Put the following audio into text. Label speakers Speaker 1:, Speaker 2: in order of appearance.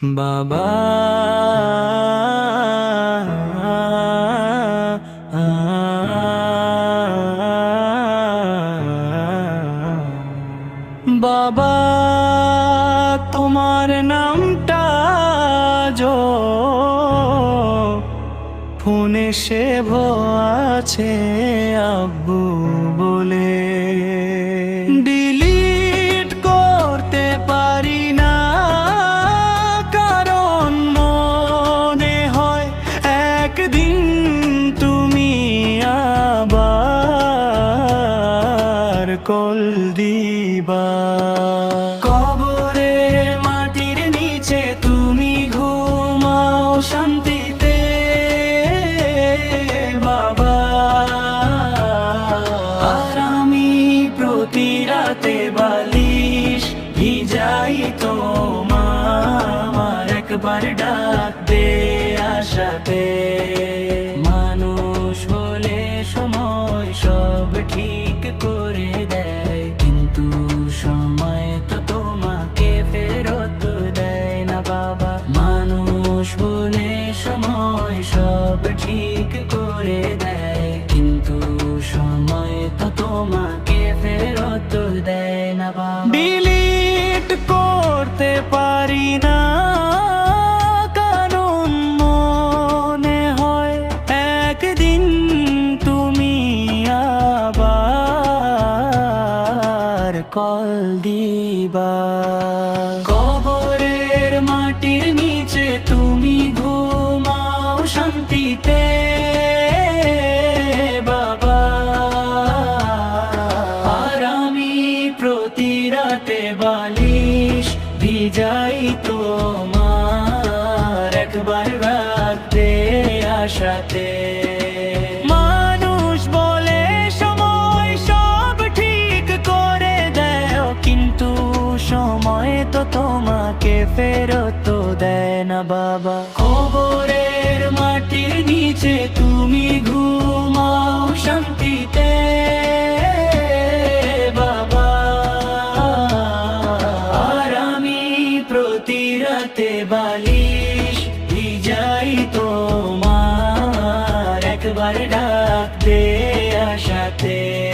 Speaker 1: বাবা বাবা তোমার নামটা যো ফোনে সে আছে আব্বু বলে। কবরে মাটির নিচে তুমি ঘুমাও শান্তিতে, বাবা। আমি প্রতি রাতে বালিশ ভিজাই তোমার, একবার ডাক দে আশাতে। করে দেয়। কিন্তু সময় তো তোমাকে ফেরত দেয় না বাবা। ডিলিট করতে পারি না, কারণ হয় একদিন তুমি আবার কল দিবা। কবরের মাটির নিচে তুমি ঘুমাও শান্তিতে। ভিজাই তোমার, একবার রাখতে আশাতে। মানুষ বলে সময় সব ঠিক করে দেয় কিন্তু সময় তো তোমাকে ফেরত দেয় না বাবা। কবরের মাটির প্রতি রাতে বালিশ তো তোমার। একবার ডাকতে আশাতে।